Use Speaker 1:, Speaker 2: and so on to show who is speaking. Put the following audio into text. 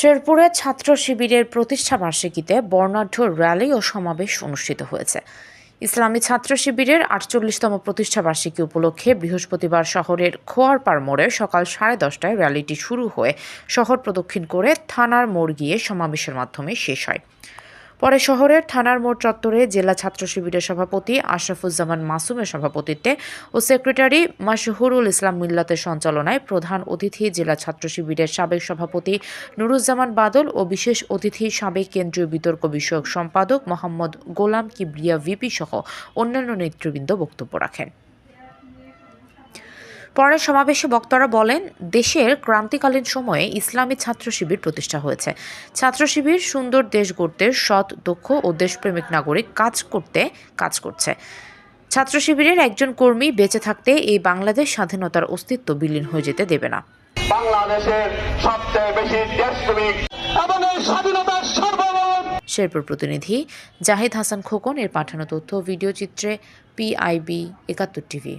Speaker 1: শেরপুরে ছাত্র শিবিরের প্রতিষ্ঠা বার্ষিকীতে বর্ণাঢ্য র্যালি ও সমাবেশ অনুষ্ঠিত হয়েছে। ইসলামী ছাত্র শিবিরের আটচল্লিশতম প্রতিষ্ঠা বার্ষিকী উপলক্ষে বৃহস্পতিবার শহরের খোয়ারপাড় মোড়ে সকাল সাড়ে দশটায় র্যালিটি শুরু হয়ে শহর প্রদক্ষিণ করে থানার মোড় গিয়ে সমাবেশের মাধ্যমে শেষ হয়। পরে শহরের থানার মোড় চত্বরে জেলা ছাত্র শিবিরের সভাপতি আশরাফুজ্জামান মাসুমের সভাপতিত্বে ও সেক্রেটারি মাশহুরুল ইসলাম মিল্লাতের সঞ্চালনায় প্রধান অতিথি জেলা ছাত্র শিবিরের সাবেক সভাপতি নুরুজ্জামান বাদল ও বিশেষ অতিথি সাবেক কেন্দ্রীয় বিতর্ক বিষয়ক সম্পাদক মোহাম্মদ গোলাম কিবরিয়া ভিপি সহ অন্যান্য নেতৃবৃন্দ বক্তব্য রাখেন। পরে সমাবেশে বক্তারা বলেন দেশের ক্রান্তিকালীন সময়ে ইসলামী ছাত্র শিবির প্রতিষ্ঠা হয়েছে। ছাত্র শিবির সুন্দর দেশ গড়তে সৎ দক্ষ ও দেশপ্রেমিক নাগরিক কাজ করতে কাজ করছে। ছাত্র শিবিরের একজন কর্মী বেঁচে থাকতে এই বাংলাদেশ স্বাধীনতার অস্তিত্ব বিলীন হয়ে যেতে দেবে না।
Speaker 2: বাংলাদেশের সবচেয়ে বেশি দেশপ্রেমিক এবং এই স্বাধীনতার সর্বমোট
Speaker 1: শেরপুর প্রতিনিধি জাহিদ হাসান খোকন এর পাঠানো তথ্য ভিডিও চিত্রে পিআইবি একাত্তর টিভি।